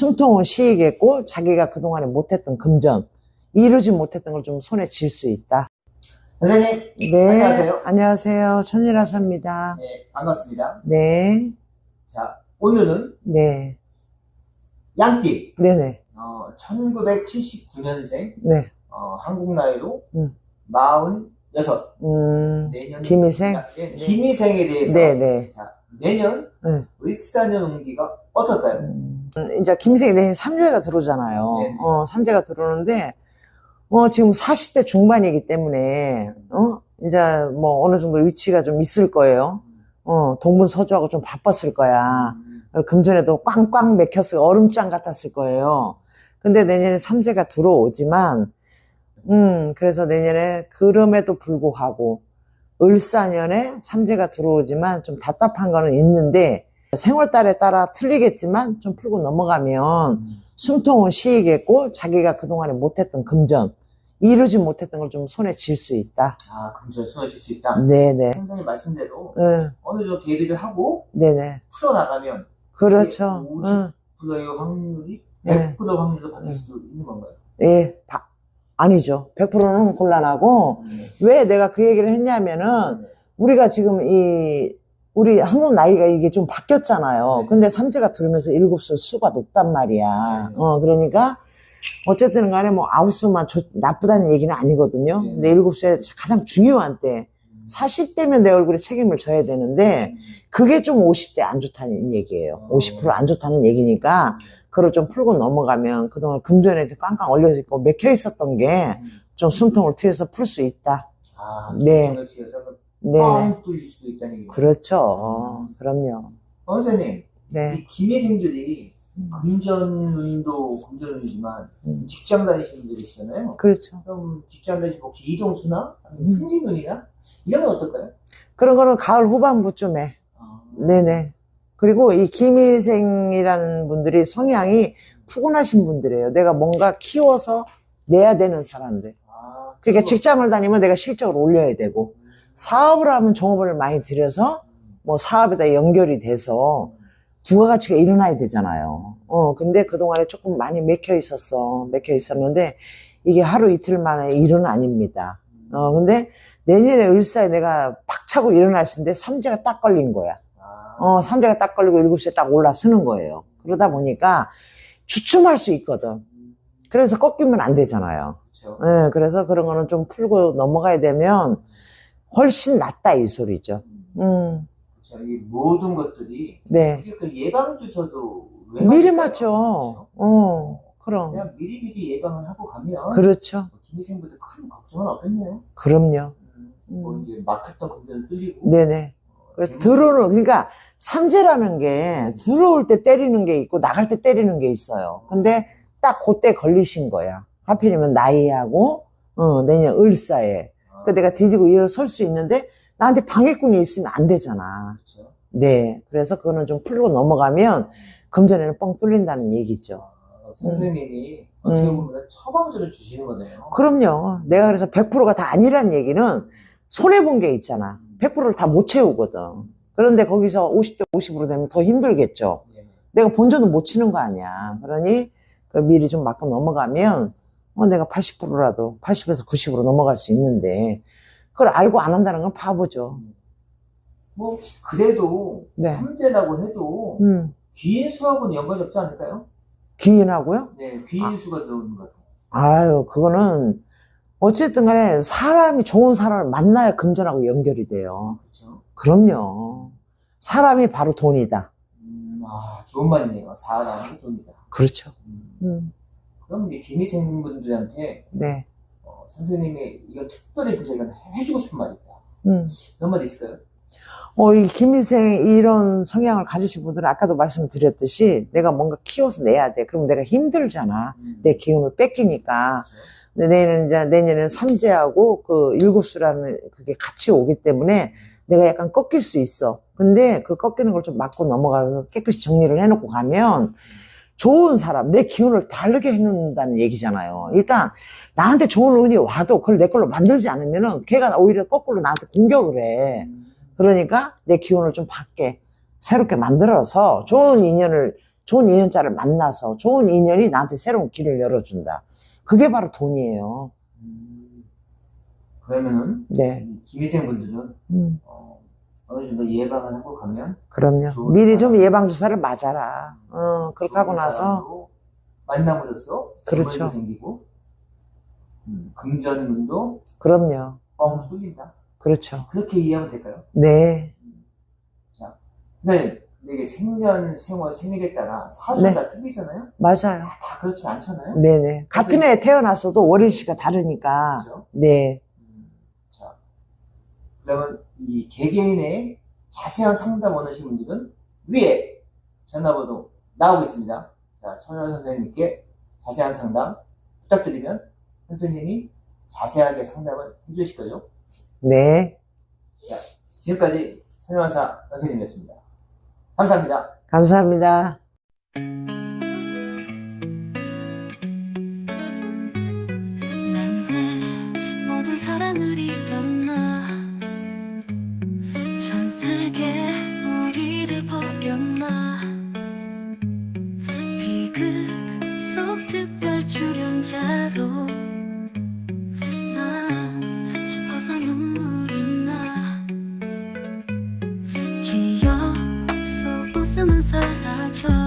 숨통은 쉬이겠고 자기가 그동안에 못했던 금전 이루지 못했던 걸 좀 손에 쥘 수 있다. 선생님, 네. 안녕하세요. 안녕하세요. 천일아사입니다. 네, 반갑습니다. 네. 자, 오늘은 네. 양띠, 네네. 어, 1979년생, 네. 어, 한국 나이로 음. 46, 음, 내년. 김희생? 네, 김희생에 대해서. 네네. 자, 내년 네. 을사년 운기가 어떨까요? 음, 이제 김생이 내년 3제가 들어오잖아요. 네네. 어, 3제가 들어오는데, 어, 지금 40대 중반이기 때문에, 어, 이제 뭐 어느 정도 위치가 좀 있을 거예요. 어, 동분서주하고 좀 바빴을 거야. 음, 금전에도 꽝꽝 맥혔을, 얼음장 같았을 거예요. 근데 내년에 3제가 들어오지만, 음, 그래서 내년에 그럼에도 불구하고, 을사년에 3제가 들어오지만 좀 답답한 거는 있는데, 생월달에 따라 틀리겠지만 좀 풀고 넘어가면 음. 숨통은 쉬이겠고 자기가 그동안에 못했던 금전, 이루지 못했던 걸 좀 손에 쥘 수 있다. 아, 금전 손에 쥘 수 있다. 네네. 선생님 말씀대로 응, 어느 정도 대비를 하고 네네. 풀어나가면 그렇죠. 오십- 응, 9%의 확률이 네. 100% 확률로 바뀔 네. 수 있는 건가요? 예, 바- 아니죠. 100%는 곤란하고, 네. 왜 내가 그 얘기를 했냐면은, 네. 우리가 지금 이, 우리 한국 나이가 이게 좀 바뀌었잖아요. 네. 근데 삼재가 들으면서 일곱 수 수가 높단 말이야. 네. 어, 그러니까, 어쨌든 간에 뭐 아홉 수만 좋- 나쁘다는 얘기는 아니거든요. 네. 근데 일곱 수에 가장 중요한 때, 40대면 내 얼굴에 책임을 져야 되는데, 음. 그게 좀 50대 안 좋다는 얘기예요. 어. 50%안 좋다는 얘기니까, 그걸 좀 풀고 넘어가면 그동안 금전에도 깡깡 얼려져 있고 맥혀 있었던 게 좀 숨통을 트여서 풀 수 있다. 아, 네. 뒤에서 네. 있다는 얘기죠. 그렇죠. 어, 그럼요. 어, 선생님, 네. 이 기미생들이 음. 금전운도 금전운이지만 음. 직장 다니시는 분들이시잖아요. 그렇죠. 그럼 직장 다니시고 혹시 이동수나 음. 승진운이나 이런 건 어떨까요? 그런 거는 가을 후반부쯤에. 아, 네네. 그리고 이 기미생이라는 분들이 성향이 푸근하신 분들이에요. 내가 뭔가 키워서 내야 되는 사람들. 아, 그러니까 직장을 다니면 내가 실적을 올려야 되고, 사업을 하면 종업원을 많이 들여서 뭐 사업에다 연결이 돼서 부가가치가 일어나야 되잖아요. 어, 근데 그동안에 조금 많이 맥혀 있었어. 맥혀 있었는데, 이게 하루 이틀 만의 일은 아닙니다. 어, 근데 내년에 을사에 내가 팍 차고 일어나시는데 삼재가 딱 걸린 거야. 아, 어, 삼재가 딱 걸리고 일곱 시에 딱 올라서는 거예요. 그러다 보니까 주춤할 수 있거든. 그래서 꺾이면 안 되잖아요. 그렇죠. 예, 그래서 그런 거는 좀 풀고 넘어가야 되면 훨씬 낫다 이 소리죠. 음, 그렇죠. 이 모든 것들이 네. 그 예방 주사도 왜 미리? 맞죠. 어, 그럼. 그냥 미리 미리 예방을 하고 가면 그렇죠. 기미생분들 큰 걱정은 없겠네요. 그럼요. 음, 뭐 음. 이제 막혔던 금전을 뚫리고 네네. 그 들어오는, 그러니까 삼재라는 게 들어올 때 때리는 게 있고 나갈 때 때리는 게 있어요. 근데 딱 그때 걸리신 거야. 하필이면 나이하고, 어, 내년 을사에. 아, 그 내가 디디고 일어설 수 있는데 나한테 방해꾼이 있으면 안 되잖아. 그렇죠. 네. 그래서 그거는 좀 풀고 넘어가면 금전에는 뻥 뚫린다는 얘기죠. 아, 선생님이 어떻게 음. 보면 처방전을 주시는 거네요. 그럼요. 내가 그래서 100%가 다 아니란 얘기는 손해본 게 있잖아. 100%를 다 못 채우거든. 그런데 거기서 50대 50으로 되면 더 힘들겠죠. 네. 내가 본전은 못 치는 거 아니야. 그러니 그 미리 좀 맞고 넘어가면 어, 내가 80%라도 80에서 90으로 넘어갈 수 있는데 그걸 알고 안 한다는 건 바보죠. 뭐 그래도 네. 삼재라고 해도 음, 귀인수하고는 연관이 없지 않을까요? 귀인하고요? 네, 귀인수가 들어오는 것 같아요. 아유, 그거는 어쨌든 간에 사람이 좋은 사람을 만나야 금전하고 연결이 돼요. 그렇죠. 그럼요. 사람이 바로 돈이다. 음, 아, 좋은 말이네요. 사람이 돈이다. 그렇죠. 음, 음, 그럼 이제 기미생 분들한테 네. 어, 선생님이 이건 특별히 진짜 이건 해주고 싶은 말이 있다. 음. 그런 말 있을까요? 어, 이 김인생 이런 성향을 가지신 분들은 아까도 말씀드렸듯이 내가 뭔가 키워서 내야 돼. 그러면 내가 힘들잖아. 음, 내 기운을 뺏기니까. 그렇죠. 근데 내년은 이제 내년에는 삼재하고 그 일곱수라는 그게 같이 오기 때문에 내가 약간 꺾일 수 있어. 근데 그 꺾이는 걸 좀 막고 넘어가서 깨끗이 정리를 해놓고 가면 좋은 사람, 내 기운을 다르게 해놓는다는 얘기잖아요. 일단 나한테 좋은 운이 와도 그걸 내 걸로 만들지 않으면은 걔가 오히려 거꾸로 나한테 공격을 해. 음, 그러니까 내 기운을 좀 받게 새롭게 만들어서 좋은 인연을 좋은 인연자를 만나서 좋은 인연이 나한테 새로운 길을 열어준다. 그게 바로 돈이에요. 음, 그러면은 네. 이 김희생 분들은 음, 어, 어느 정도 예방을 하고 가면 그럼요. 미리 좀 사람. 예방 주사를 맞아라. 어, 그렇게 하고 나서, 만남으로써 그렇죠. 생기고 음, 금전운도 그럼요. 뻥 뚫린다. 그렇죠. 그렇게 이해하면 될까요? 네. 근데 이게 생년, 생월, 생일에 따라 사주가 네. 다 틀리잖아요? 맞아요. 다 그렇지 않잖아요? 네네. 같은 해에 태어났어도 월일시가 다르니까. 그렇죠? 네. 음, 자, 그러면 이 개개인의 자세한 상담 원하시는 분들은 위에 전화번호 나오고 있습니다. 자, 천연 선생님께 자세한 상담 부탁드리면 선생님이 자세하게 상담을 해주실 거죠. 네. 지금까지 천연사 선생님이었습니다. 감사합니다. 감사합니다. 전 세계 우리를 버렸나? 비극 속 특별 출연자로 난 슬퍼서 눈물이 나. 기억 속 웃음은 사라져